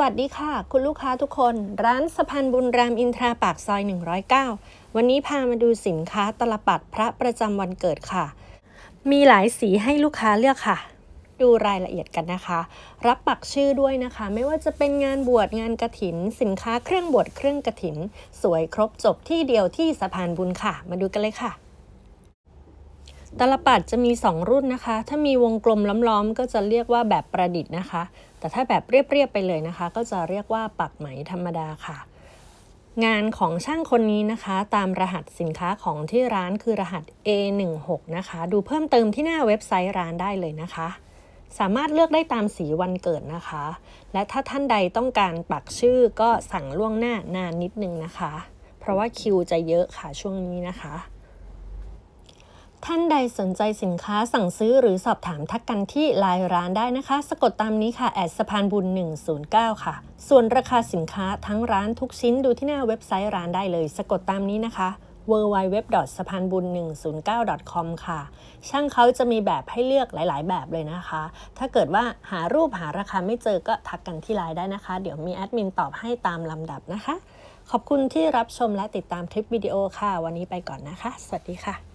วัสดีค่ะ คุณลูกค้าทุกคน ร้านสะพานบุญรามอินทราปากซอย 109 วันนี้พามาดูสินค้าตลปัดพระประจำวันเกิดค่ะ มีหลายสีให้ลูกค้าเลือกค่ะ ดูรายละเอียดกันนะคะ รับปักชื่อด้วยนะคะ ไม่ว่าจะเป็นงานบวชงานกระถิน สินค้าเครื่องบวชเครื่องกระถิน สวยครบจบที่เดียวที่สะพานบุญค่ะ มาดูกันเลยค่ะ ตลปัดจะมี 2 รุ่นนะคะ ถ้ามีวงกลมล้อมๆ ก็จะเรียกว่าแบบประดิษฐ์นะคะ แต่ถ้าแบบเรียบๆไปเลยนะคะ ก็จะเรียกว่าปักไหมธรรมดาค่ะ งานของช่างคนนี้นะคะ ตามรหัสสินค้าของที่ร้านคือรหัส A16 นะคะ ดูเพิ่มเติมที่หน้าเว็บไซต์ร้านได้เลยนะคะ สามารถเลือกได้ตามสีวันเกิดนะคะ และถ้าท่านใดต้องการปักชื่อก็สั่งล่วงหน้านานนิดนึงนะคะ เพราะว่าคิวจะเยอะค่ะช่วงนี้นะคะ ท่านใดสนใจสินค้าสั่งซื้อหรือสอบถามทักกันที่ไลน์ร้านได้นะคะ สะกดตามนี้ค่ะแอดสะพานบุญ 109 ค่ะ ส่วนราคาสินค้าทั้งร้านทุกชิ้นดูที่หน้าเว็บไซต์ร้านได้เลย สะกดตามนี้นะคะ w w w สะพานบุญ109 com ค่ะ ช่างเขาจะมีแบบให้เลือกหลาย ๆ แบบเลยนะคะ ถ้าเกิดว่าหารูปหาราคาไม่เจอก็ทักกันที่ไลน์ได้นะคะ เดี๋ยวมีแอดมินตอบให้ตามลำดับนะคะ ขอบคุณที่รับชมและติดตามคลิปวิดีโอค่ะ วันนี้ไปก่อนนะคะ สวัสดีค่ะ